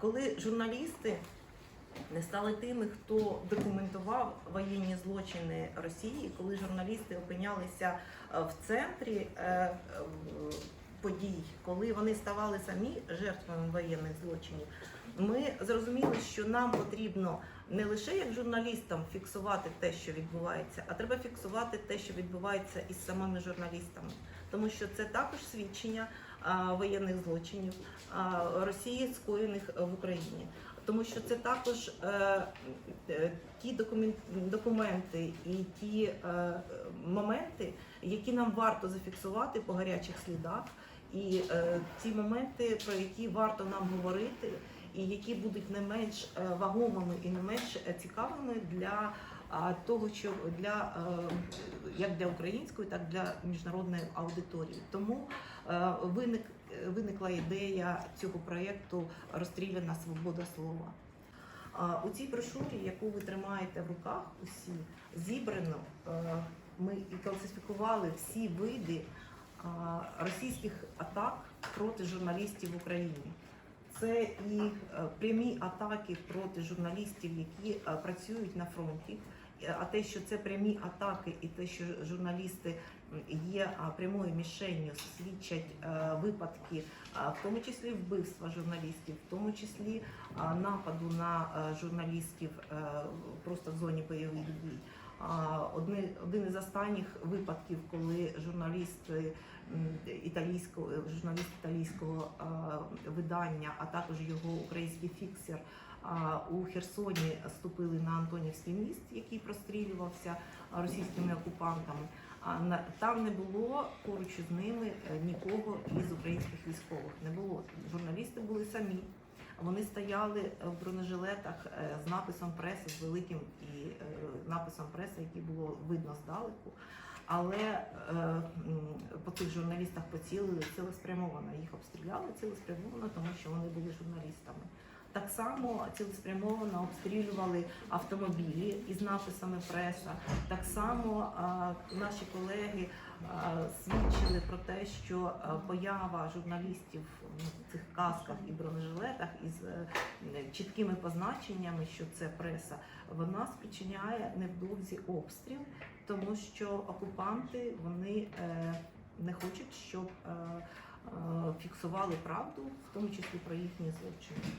Коли журналісти не стали тими, хто документував воєнні злочини Росії, коли журналісти опинялися е, в центрі е, е, подій, коли вони ставали самі жертвами воєнних злочинів, ми зрозуміли, що нам потрібно не лише як журналістам фіксувати те, що відбувається, а треба фіксувати те, що відбувається із самими журналістами, тому що це також свідчення воєнних злочинів Росії, скоєних в Україні. Тому що це також е, е, ті документи і ті е, моменти, які нам варто зафіксувати по гарячих слідах, і е, ті моменти, про які варто нам говорити, і які будуть не менш е, вагомими і не менш цікавими для того, що для е, як для української, так і для міжнародної аудиторії. Тому е, виник виникла ідея цього проєкту Розстріляна свобода слова. У цій брошурі, яку ви тримаєте в руках, усі зібрано. Ми і класифікували всі види російських атак проти журналістів в Україні. Це і е, прямі атаки проти журналістів, які е, працюють на фронті. Е, А те, що це прямі атаки, і те, що журналісти є прямою мішенню, свідчать випадки, в тому числі вбивства журналістів, в тому числі нападу на журналістів просто в зоні бойових дій. Один із останніх випадків, коли журналісти м, італійського журналіст італійського видання, а також його український фіксер у Херсоні ступили на Антонівський міст, який прострілювався російськими окупантами. Там не було поруч із ними е, нікого із українських військових. Не було журналісти були самі. Вони стояли в бронежилетах е, з написом преси, з великим і е, написом преси, який було видно здалеку. Але е, по цих журналістах поцілили цілеспрямовано. Їх обстріляли цілеспрямовано, тому що вони були журналістами. Так само цілеспрямовано обстрілювали автомобілі із написами преса. Так само наші колеги свідчили про те, що поява журналістів в цих касках і бронежилетах із е, чіткими позначеннями, що це преса, вона спричиняє невдовзі обстріл, тому що окупанти вони е, не хочуть, щоб е, фіксували правду, в тому числі про їхні злочини.